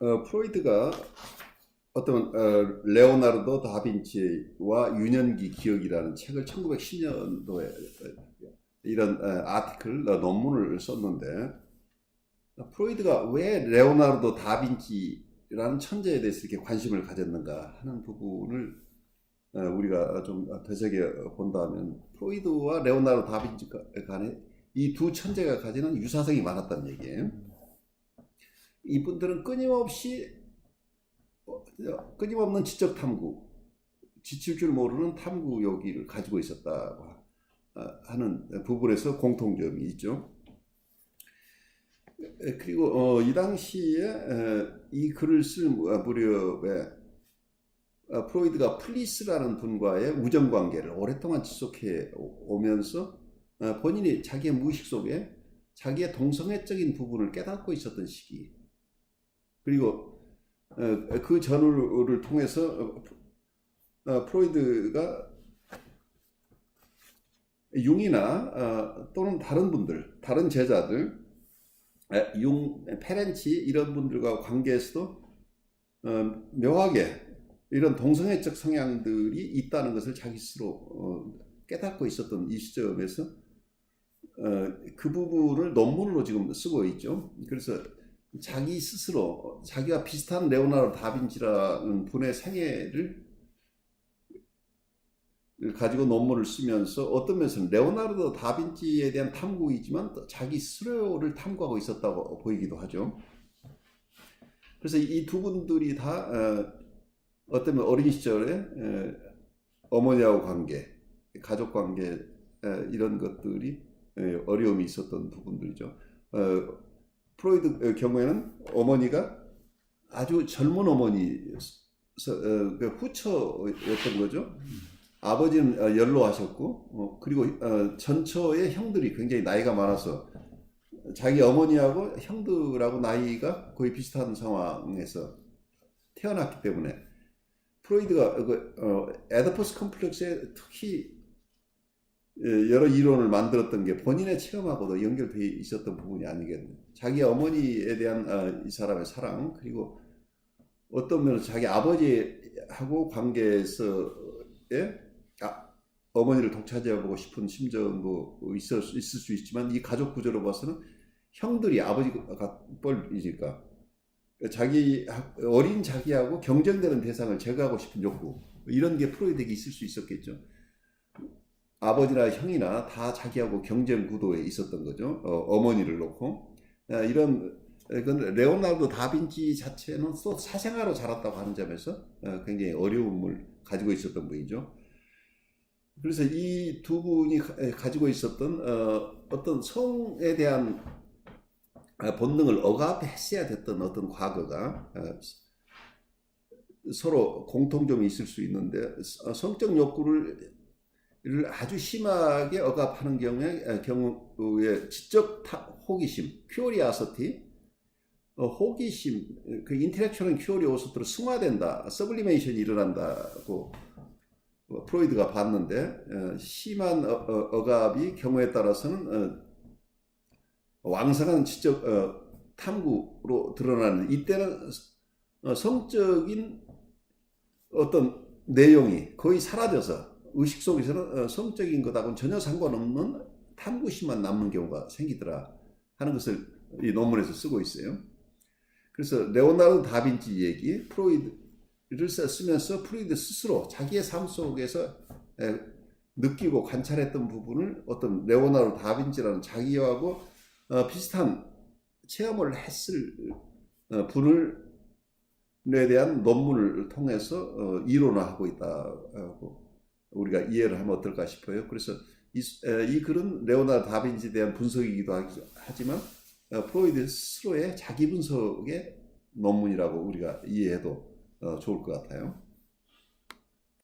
어, 프로이드가 어떤 어, 레오나르도 다빈치와 유년기 기억이라는 책을 1910년도에 이런 어, 아티클 어, 논문을 썼는데 어, 프로이드가 왜 레오나르도 다빈치라는 천재에 대해서 이렇게 관심을 가졌는가 하는 부분을 어, 우리가 좀 되새겨 본다면 프로이드와 레오나르도 다빈치 간에 이 두 천재가 가지는 유사성이 많았다는 얘기예요. 이분들은 끊임없이 어, 끊임없는 지적 탐구, 지칠 줄 모르는 탐구 요기를 가지고 있었다고 하- 하는 부분에서 공통점이 있죠. 에, 그리고 어, 이 당시에 에, 이 글을 쓸 무렵에 어, 프로이드가 플리스라는 분과의 우정 관계를 오랫동안 지속해 오- 오면서 어, 본인이 자기의 무의식 속에 자기의 동성애적인 부분을 깨닫고 있었던 시기. 그리고 어, 그 전후를 통해서 어, 어, 프로이드가 융이나 어, 또는 다른 분들, 다른 제자들, 에, 융, 페렌치 이런 분들과 관계에서도 어, 묘하게 이런 동성애적 성향들이 있다는 것을 자기 스스로 어, 깨닫고 있었던 이 시점에서 어, 그 부분을 논문으로 지금 쓰고 있죠. 그래서 자기 스스로 자기가 비슷한 레오나르도 다빈치라는 분의 생애를 가지고 논문을 쓰면서 어떤 면에서는 레오나르도 다빈치에 대한 탐구이지만 또 자기 스스로를 탐구하고 있었다고 보이기도 하죠. 그래서 이 두 분들이 다 어, 어떤 면 어린 시절에 에, 어머니하고 관계, 가족 관계 에, 이런 것들이 에, 어려움이 있었던 부분들이죠. 어, 프로이드 경우에는 어머니가 아주 젊은 어머니 어, 그 후처였던 거죠. 아버지는 어, 연로하셨고 어, 그리고 어, 전처의 형들이 굉장히 나이가 많아서 자기 어머니하고 형들하고 나이가 거의 비슷한 상황에서 태어났기 때문에 프로이드가 그, 어, 에더포스 컴플렉스에 특히 예, 여러 이론을 만들었던 게 본인의 체험하고도 연결되어 있었던 부분이 아니겠느냐. 자기 어머니에 대한 어, 이 사람의 사랑 그리고 어떤 면에서 자기 아버지하고 관계에서의 아, 어머니를 독차지해보고 싶은 심정도 있을, 수- 있을 수 있지만 이 가족 구조로 봐서는 형들이 아버지가 뻘이니까 자기 어린 자기하고 경쟁되는 대상을 제거하고 싶은 욕구 이런 게 프로이드에게 있을 수 있었겠죠. 아버지나 형이나 다 자기하고 경쟁 구도에 있었던 거죠. 어, 머니를 놓고 아, 이런 그 레오나르도 다빈치 자체는 또 사생아로 자랐다고 하는 점에서 어, 굉장히 어려움을 가지고 있었던 분이죠. 그래서 이 두 분이 가- 가지고 있었던 어, 어떤 성에 대한 아, 본능을 억압했어야 됐던 어떤 과거가 어, 서로 공통점이 있을 수 있는데 어, 성적 욕구를 를 아주 심하게 억압하는 경우에 어, 경우에 지적 타- 호기심, 큐리아서티, 어, 호기심, 그 인텔렉츄얼한 큐리오서티로 승화된다, 서블리메이션이 일어난다고 어, 프로이드가 봤는데 어, 심한 억압이 경우에 따라서는 어, 왕성한 지적 어, 탐구로 드러나는 이때는 어, 성적인 어떤 내용이 거의 사라져서 의식 속에서는 어, 성적인 것하고는 전혀 상관없는 탐구심만 남는 경우가 생기더라 하는 것을 이 논문에서 쓰고 있어요. 그래서 레오나르도 다빈치 얘기, 프로이드를 써- 쓰면서 프로이드 스스로 자기의 삶 속에서 에, 느끼고 관찰했던 부분을 어떤 레오나르도 다빈치라는 자기하고 어, 비슷한 체험을 했을 어, 분을 에 대한 논문을 통해서 어, 이론화하고 있다고 우리가 이해를 하면 어떨까 싶어요. 그래서 이, 에, 이 글은 레오나르도 다빈치에 대한 분석이기도 하지만 어, 프로이드 스스로의 자기 분석의 논문이라고 우리가 이해해도 어, 좋을 것 같아요.